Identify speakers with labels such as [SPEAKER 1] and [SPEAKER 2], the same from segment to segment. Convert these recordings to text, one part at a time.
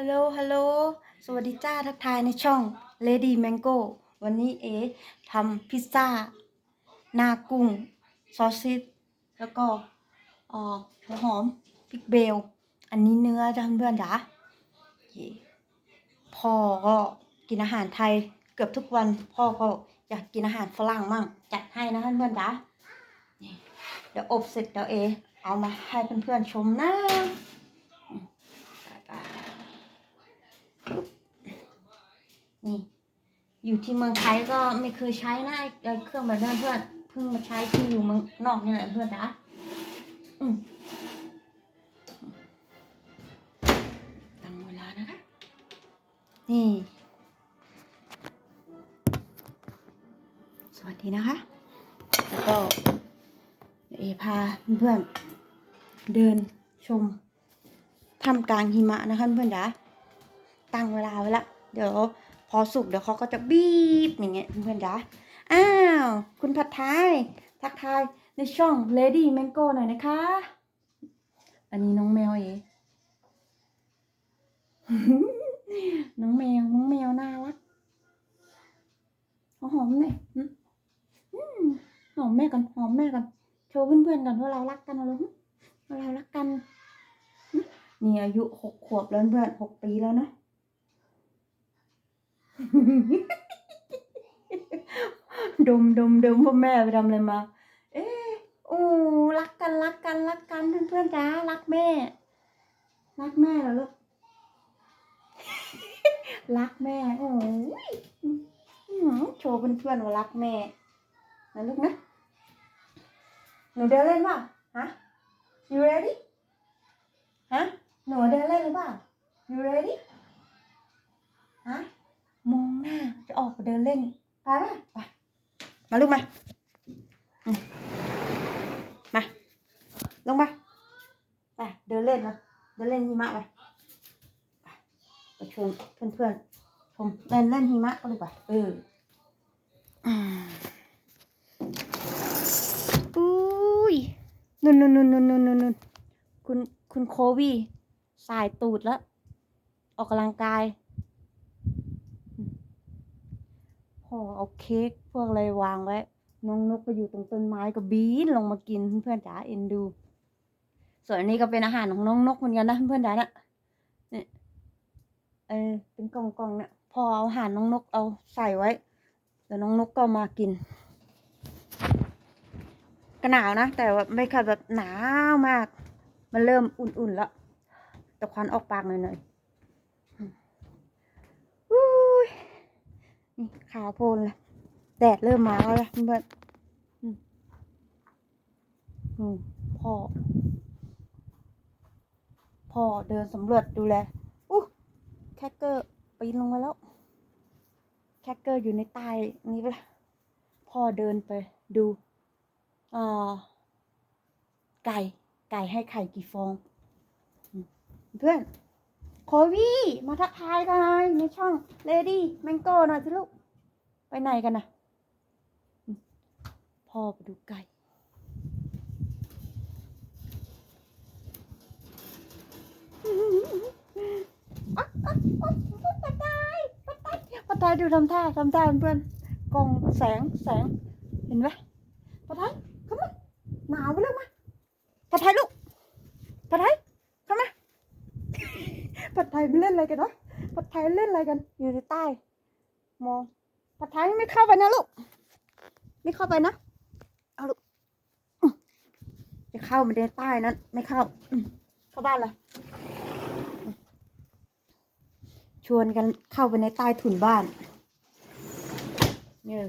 [SPEAKER 1] ฮัลโหล ฮัลโหล สวัสดีจ้าทักทายในช่อง Lady Mango วันนี้เอทำพิซซ่า หน้ากุ้ง ซอสซิสแล้วก็ออหัวหอมพริกเบล อันนี้เนื้อจ้าเพื่อนจ๋าพ่อก็กินอาหารไทยเกือบทุกวัน พ่อก็อยากกินอาหารฝรั่งมั่ง จัดให้นะเพื่อนจ๋าเดี๋ยวอบเสร็จเดี๋ยวเอ เอามาให้เพื่อนๆชมนะอืมไปๆ นี่ อยู่ที่เมืองไทยก็ไม่เคยใช้นะไอเครื่องแบบนั้นเพื่อนเพิ่งมาใช้ที่อยู่เมืองนอกนี่แหละเพื่อนนะอืมตั้งเวลานะคะ นี่ สวัสดีนะคะ แล้วก็เดี๋ยวเอพาเพื่อนเดินชมท่ามกลางหิมะนะคะเพื่อนจ๋าตั้งเวลาไว้ละ เดี๋ยว พอสุกเดี๋ยวเขาก็จะบีบอย่างเงี้ยเพื่อนๆจ๋าอ้าว คุณผัดไทยทักทายในช่อง Lady Mango หน่อยนะคะ อันนี้น้องแมวเองน้องแมว น้องแมวน่ารักหอมหน่อยหอมแม่กันหอมแม่กันโชว์เพื่อนๆกันว่าเรารักกันนะลูกว่าเรารักกัน นี่อายุหกขวบแล้วเพื่อนหกปีแล้วนะ ดมดมดมพ่อแม่ไปทำอะไรมา เอ๊ะโอ้รักกันรักกันรักกันเพื่อนๆจ้ารักแม่ รักแม่เหรอลูกรักแม่ โอ้ยอื้อหือโชว์เพื่อนว่ารักแม่นะลูกนะหนูเดินเล่นป่ะฮะ you ready ฮะหนูเดินเล่นหรือเปล่า you ready ฮะ มองหน้าจะออกไปเดินเล่นไปป่ะไปมาลูกมามาลงมาไปเดินเล่นนะเดินเล่นหิมะไปไปชวนเพื่อนๆชมเล่นเล่นหิมะกันเลยป่ะเอออุ้ยนุ่นนุ่นนุ่นนุ่นนุ่นนุ่นคุณคุณโควีสายตูดแล้ว ออกกำลังกาย พ่อเอาเค้กพวกอะไรวางไว้ น้องนกก็อยู่ตรงต้นไม้ก็บีนลงมากินเพื่อนจ๋าเอ็นดู ส่วนอันนี้ก็เป็นอาหารของน้องนกเหมือนกันนะเพื่อนจ๋าเนี่ยเนี่ยเออเป็นกล่องๆเนี่ยพอเอาอาหารน้องนกเอาใส่ไว้เดี๋ยวน้องนกก็มากินก็หนาวนะ แต่ว่าไม่ค่ะแบบหนาวมาก มันเริ่มอุ่นๆแล้วแต่ควันออกปากหน่อยๆอืมอุ้ย นี่ ขาวโพลนเลยแดดเริ่มมาแล้วเพื่อนพ่อ พ่อเดินสำรวจดูแลอู้แคคเกอร์ปีนลงมาแล้ว แคคเกอร์อยู่ในใต้นี้ไปละพ่อเดินไปดูอ่าไก่ ไก่ให้ไข่กี่ฟอง เพื่อน โควี่มาทักทายกันหน่อยในช่อง Lady Mango หน่อยสิลูก ไปไหนกันนะพ่อไปดูไก่ปัดไทยปัดไทยปัดไทยดูทำท่าทำท่าเพื่อนกลองแสงแสง เห็นไหมปัดไทยเข้ามาหนาวไปแล้วมาปัดไทยลูกปัดไทยเข้ามา ปัดไทยไป เล่นอะไรกันวะปัดไทยเล่นอะไรกัน อยู่ในใต้มองปัดไทยไม่เข้าไปนะลูก ไม่เข้าไปนะ เอาลูกจะเข้ามาในใต้นั้น ไม่เข้า เข้าบ้านเลยชวนกันเข้าไปในใต้ถุนบ้านเนี่ย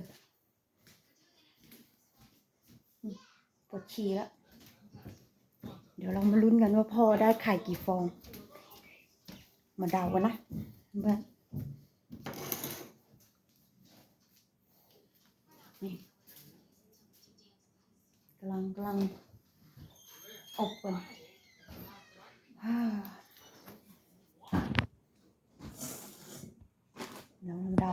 [SPEAKER 1] อืมปวดฉี่แล้ว เดี๋ยวเรามาลุ้นกันว่าพ่อได้ไข่กี่ฟอง มาเดากันนะเพื่อนนี่กำลังกำลังอบกันฮ่าเดี๋ยวเรามาเดา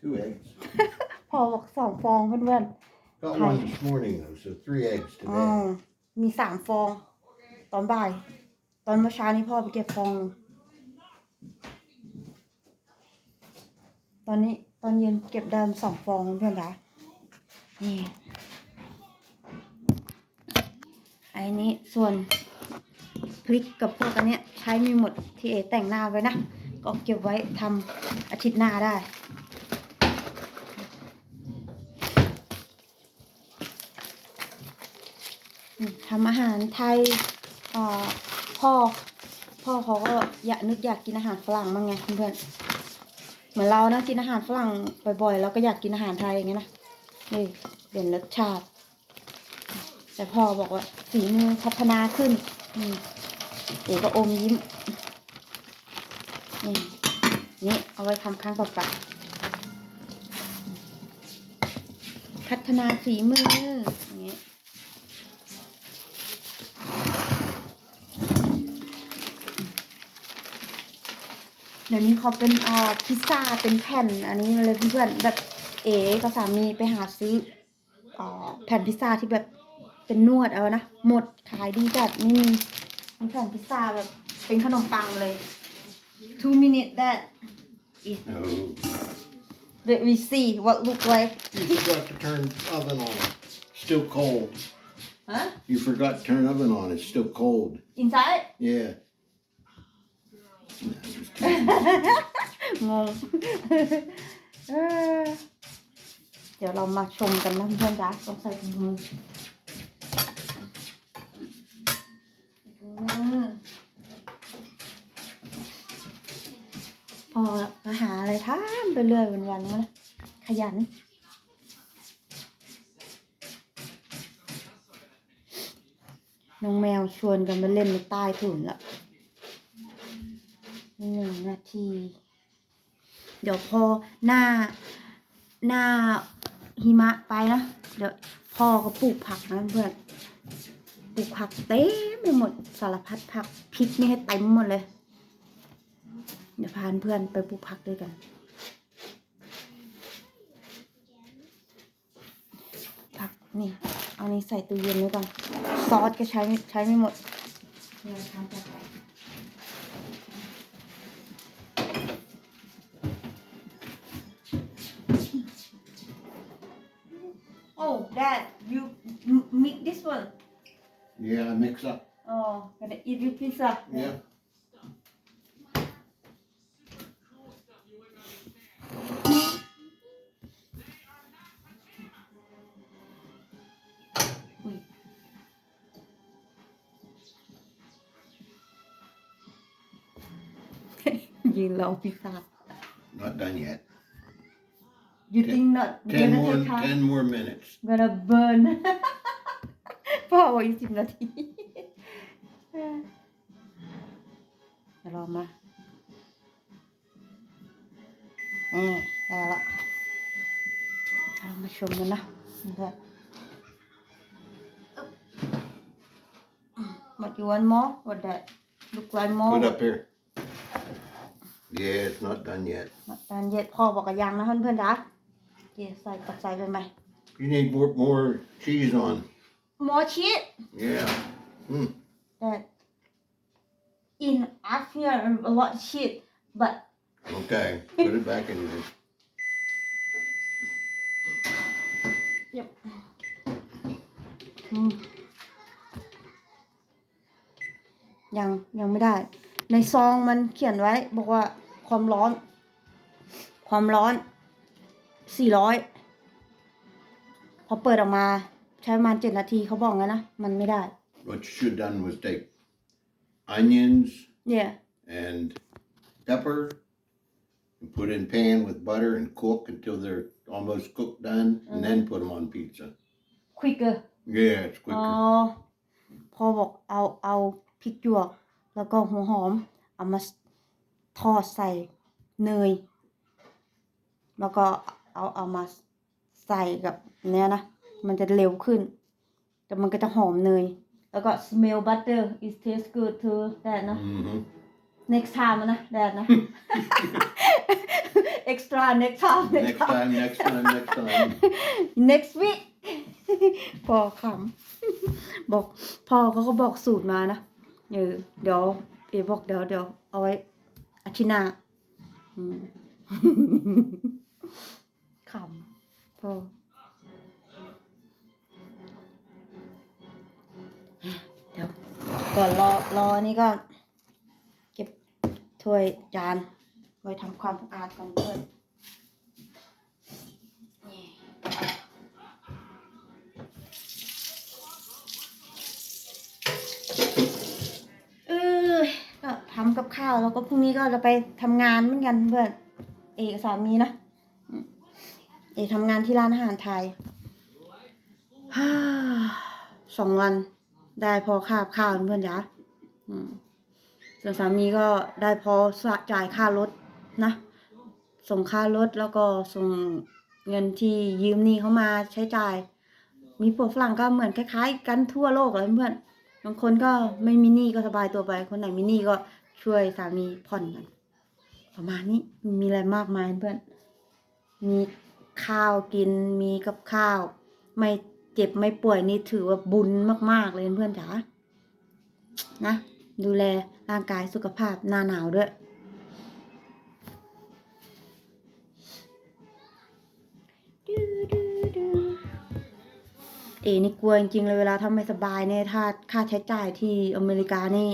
[SPEAKER 2] Two eggs.
[SPEAKER 1] พ่อบอกสองฟองเพื่อน
[SPEAKER 2] Got
[SPEAKER 1] Hi.
[SPEAKER 2] one this morning though, so three eggs
[SPEAKER 1] ๆอ๋อ
[SPEAKER 2] today.
[SPEAKER 1] มีสามฟอง ตอนบ่าย ตอนเมื่อเช้านี้พ่อไปเก็บฟอง ตอนนี้ตอนเย็นเก็บได้สองฟองเพื่อนๆนี่ไอ้นี้ส่วนพริกกับพวกอันเนี้ยใช้ไม่หมดที่เอแต่งหน้าไว้นะ ก็เก็บไว้ทำอาทิตย์หน้าได้ทำอาหารไทย พ่อ พ่อเขาก็อยากนึกอยากกินอาหารฝรั่งบ้างไงเพื่อนๆเหมือนเรานะกินอาหารฝรั่งบ่อยๆเราก็อยากกินอาหารไทยอย่างเงี้ยนะนี่เปลี่ยนรสชาติ แต่พ่อบอกว่าฝีมือพัฒนาขึ้นเอ๋ก็อมยิ้มนี่นี่เอาไว้ทำครั้งต่อไปพัฒนาฝีมืออย่าง เงี้ยเดี๋ยวนี้เขาเป็นเอ่อพิซซ่าเป็นแผ่น อันนี้มาเลยเพื่อนๆแบบเอ๋กับสามีไปหาซื้อเอ่อแผ่นพิซซ่าที่แบบเป็นนวดเอานะหมดขายดีจัดนี่มีมีแผ่นพิซซ่าแบบเป็นขนมปังเลย two minutes that is
[SPEAKER 2] No.
[SPEAKER 1] that we see what look like
[SPEAKER 2] You forgot to turn oven on. Still cold.
[SPEAKER 1] huh
[SPEAKER 2] You forgot to turn oven on. It's still cold.
[SPEAKER 1] inside
[SPEAKER 2] Yeah.
[SPEAKER 1] งงเดี๋ยวเรามาชมกันนะเพื่อนๆจ้าต้องใส่ถุงมือพอมาหาอะไรทำไปเรื่อยวันๆนะขยันน้องแมวชวนกันมาเล่นในใต้ถุนละ หนึ่งนาที เดี๋ยวพอหน้าหน้าหิมะไปนะเดี๋ยวพ่อก็ปลูกผักนะเพื่อนปลูกผักเต็มไปหมดสารพัดผักพริกนี่ให้เต็มหมดเลย เดี๋ยวพาเพื่อนไปปลูกผักด้วยกัน ผักนี่เอานี้ใส่ตู้เย็นไว้ก่อนซอสก็ใช้ใช้ไม่หมดเดี๋ยวทำจาก
[SPEAKER 2] Yeah, mix up.
[SPEAKER 1] Oh, gonna eat your pizza.
[SPEAKER 2] Yeah.
[SPEAKER 1] You love pizza.
[SPEAKER 2] Not done yet.
[SPEAKER 1] You
[SPEAKER 2] Ten-
[SPEAKER 1] think not
[SPEAKER 2] Ten more. Ten more minutes.
[SPEAKER 1] gonna burn พ่อบอกอีกสิบนาทีเดี๋ยวรอมาอืมได้ละเรามาชมกันนะเพื่อน What you want more? What that look like more?
[SPEAKER 2] Put up here. Yeah, it's not done yet.
[SPEAKER 1] ตอนเย็นพ่อบอกกับยังนะเพื่อนๆจ้ะโอเคใส่ตักใส่ไปไหม
[SPEAKER 2] You need more more cheese on.
[SPEAKER 1] More cheese
[SPEAKER 2] Yeah. Hmm.
[SPEAKER 1] that in Africa a lot of cheese but
[SPEAKER 2] Okay. Put it back in there.
[SPEAKER 1] อืมยังยังไม่ได้ ในซองมันเขียนไว้ บอกว่าความร้อน ความร้อนสี่ร้อยพอเปิดออกมาใช้ประมาณเจ็ดนาทีเขาบอกงั้นนะ มันไม่ได้
[SPEAKER 2] What you should have done was take onions
[SPEAKER 1] yeah
[SPEAKER 2] and pepper and put in pan with butter and cook until they're almost cooked done and then put them on pizza.
[SPEAKER 1] quicker
[SPEAKER 2] Yeah, it's
[SPEAKER 1] อ๋อ
[SPEAKER 2] quicker.
[SPEAKER 1] พอบอกเอาเอาพริกหยวก แล้วก็หัวหอม เอามาทอดใส่เนย แล้วก็เอาเอามาใส่กับเนี้ยนะ มันจะเร็วขึ้น แต่มันก็จะหอมเนย แล้วก็ smell butter it tastes good too แต่นะ
[SPEAKER 2] hmm
[SPEAKER 1] next time นะแดดนะ extra next time
[SPEAKER 2] Next time, next time, next time.
[SPEAKER 1] next week พ่อขำบอกพ่อเขาก็บอกสูตรมานะเออเดี๋ยวเอบอกเดี๋ยวเดี๋ยวเอาไว้อาทิตย์หน้าอืมขำพอ ก่อนรอรอนี่ก็ เก็บถ้วยจานไว้ทำความสะอาดก่อนเพื่อนเออก็ทำกับข้าวแล้วก็พรุ่งนี้ก็จะไปทำงานเหมือนกันเพื่อนเอกสามีนะเอกทำงานที่ร้านอาหารไทยสองวัน ได้พอค่าข้าวเพื่อนจ๋าอืมส่วนสามีก็ได้พอจ่ายค่ารถนะ ส่งค่ารถแล้วก็ส่งเงินที่ยืมหนี้เขามาใช้จ่าย มีพวกฝรั่งก็เหมือนคล้ายๆ กันทั่วโลกเลยเพื่อนบางคนก็ไม่มีหนี้ก็สบายตัวไป คนไหนมีหนี้ก็ช่วยสามีผ่อนกันประมาณนี้มมีอะไรมากมายเพื่อน มีข้าวกินมีกับข้าว ไม่ เจ็บไม่ป่วยนี่ถือว่าบุญมาก ๆ เลยเพื่อนจ๋านะ ดูแลร่างกายสุขภาพหน้าหนาวด้วย เอนี่กลัวจริงๆเลยเวลาทำไม่สบายเนี่ยถ้าค่าใช้จ่ายที่อเมริกานี่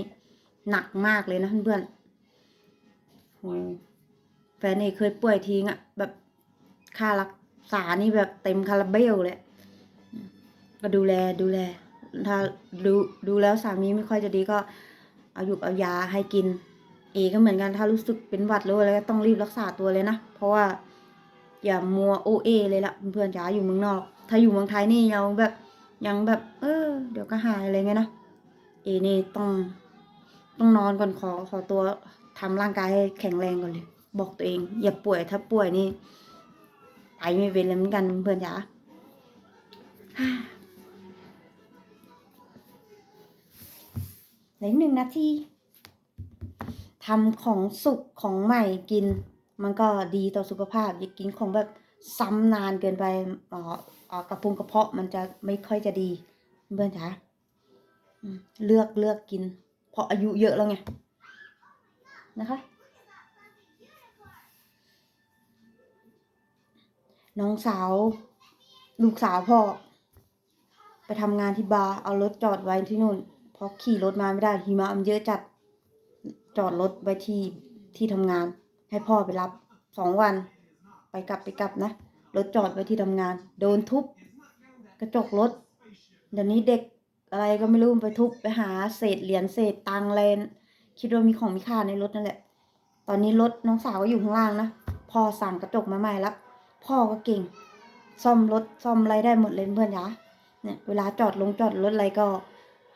[SPEAKER 1] หนักมากเลยนะเพื่อนๆแฟนเอเคยป่วยทิ้งอะแบบค่ารักษานี่แบบเต็มคาราเบลเลย ก็ดูแลดูแล ถ้าดูดูแล้วสามีไม่ค่อยจะดีก็เอาหยุกเอายาให้กิน เอก็เหมือนกันถ้ารู้สึกเป็นหวัดหรืออะไรก็ต้องรีบรักษาตัวเลยนะ เพราะว่าอย่ามัวโอเอเลยละเพื่อนๆจ๋าอยู่เมืองนอก ถ้าอยู่เมืองไทยนี่ยังแบบยังแบบ เออ เดี๋ยวก็หายอะไรเงี้ยนะเอนี่ต้องต้องนอนก่อนขอขอตัวทำร่างกายให้แข็งแรงก่อนเลย บอกตัวเอง อย่าป่วยถ้าป่วยนี่ไปไม่เป็นเลยเหมือนกันเพื่อนจ๋า ลือหนึ่งนาทีทำของสุกของใหม่กิน มันก็ดีต่อสุขภาพ อย่ากินของแบบซ้ำนานเกินไปออกระพุ้งกระเพาะมันจะไม่ค่อยจะดีเพื่อนจ๋าเลือกเลือกกิน เพราะอายุเยอะแล้วไง นะคะ น้องสาว ลูกสาวพ่อ ไปทำงานที่บาร์เอารถจอดไว้ที่นู่น ราะขี่รถมาไม่ได้หิมะมันเยอะจัด จอดรถไว้ที่ที่ทำงาน ให้พ่อไปรับสองวัน ไปกลับไปกลับนะรถจอดไว้ที่ทำงาน โดนทุบกระจกรถเดี๋ยวนี้เด็กอะไรก็ไม่รู้ไปทุบไปหาเศษเหรียญเศษตังค์อะไรคิดว่ามีของมีค่าในรถนั่นแหละ ตอนนี้รถน้องสาวก็อยู่ข้างล่างนะพ่อสั่งกระจกมาใหม่ล้วพ่อก็เก่ง ซ่อมรถซ่อมอะไรได้หมดเลยเพื่อนจ๋าเนี่ยเวลาจอดลงจอดรถอะไรก็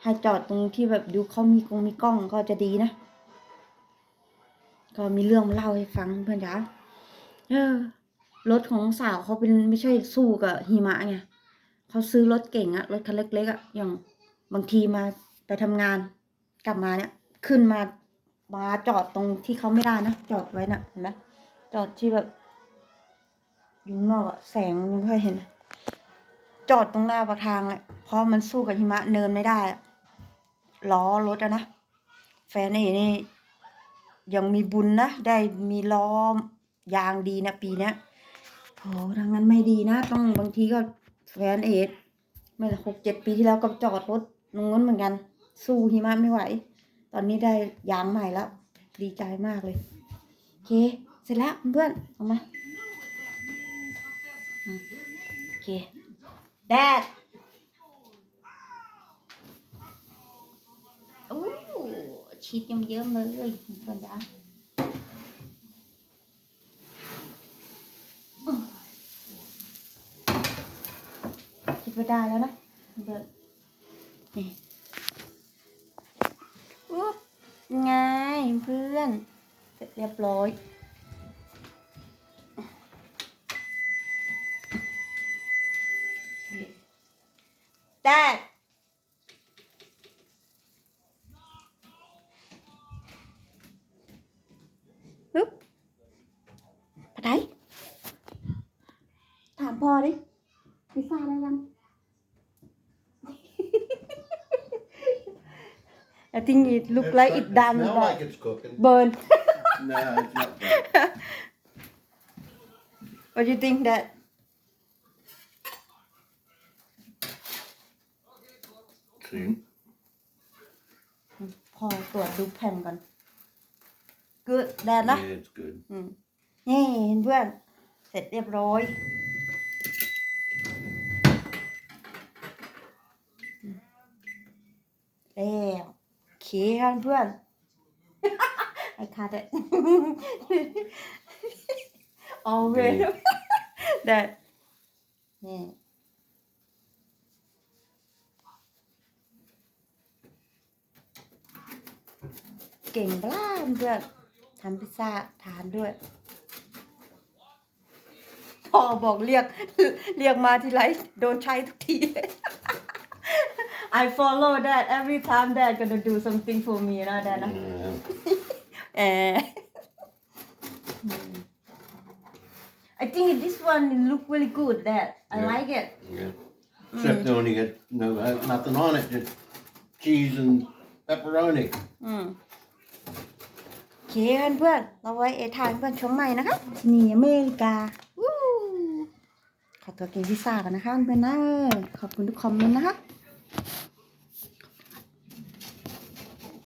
[SPEAKER 1] ให้จอดตรงที่แบบดูเขามีกงมีกล้องก็จะดีนะ ก็มีเรื่องมาเล่าให้ฟังเพื่อนจ๋าเออรถของสาวเขาเป็นไม่ใช่สู้กับหิมะไงเขาซื้อรถเก่งอะรถคันเล็กๆอะอย่างบางทีมาไปทำงาน กลับมาเนี่ย ขึ้นมามาจอดตรงที่เขาไม่ได้นะจอดไว้น่ะเห็นไหมจอดที่แบบอยู่ข้างนอกอะแสงยังไม่ค่อยเห็น จอดตรงหน้าประทางเลยเพราะมันสู้กับหิมะเนินไม่ได้อะ ล้อรถอะนะ แฟนเอนี่ ยังมีบุญนะ ได้มีล้อยางดีนะปีเนี้ยโหทางนั้นไม่ดีนะ ต้องบางทีก็แฟนเอดไม่หกเจ็ดปีที่แล้วก็จอดรถตรงนั้นเหมือนกัน สู้หิมะไม่ไหว ตอนนี้ได้ยางใหม่แล้ว ดีใจมากเลย โอเค เสร็จแล้วเพื่อนเอามาอืมโอเค แดดโอ้ ชีสเยิ้มๆเลยเพื่อนจ้าคิดว่าได้แล้วนะเพื่อนนี่อุ๊บไงเพื่อน เสร็จเรียบร้อย Dad ปึ๊บไปไหนถามพ่อดิพิซซ่าได้ยัง เ I think it look like it done
[SPEAKER 2] Smell
[SPEAKER 1] but
[SPEAKER 2] like it's cooking.
[SPEAKER 1] burn
[SPEAKER 2] no, it's not bad.
[SPEAKER 1] what do you think that
[SPEAKER 2] See?
[SPEAKER 1] พอตรวจดูแผ่นก่อน good แดนนะ
[SPEAKER 2] Yeah, it's good.
[SPEAKER 1] อืมนี่เพื่อน เสร็จเรียบร้อยแล้วโอ เคครับเพื่อนไอ้คาเด็ด always that นี่เก่งปะล่ะเพื่อนทำพิซซ่าทานด้วยพอบอกเรียก เรียกมาทีไรโดนใช้ทุกที I follow that every time dad gonna do something for me นะ dad นะ
[SPEAKER 2] Yeah.
[SPEAKER 1] เออ I think this one look really good dad I
[SPEAKER 2] Yeah.
[SPEAKER 1] like it
[SPEAKER 2] yeah. Except they only got no uh, nothing on it, just cheese and pepperoni.
[SPEAKER 1] อืมโอเคเพื่อนๆเราไว้เอทานเพื่อนชมใหม่นะคะที่นี่อเมริกาวู้ขอตัวกินพิซซ่ากันนะคะเพื่อนๆนะขอบคุณทุกคอมเมนต์นะคะ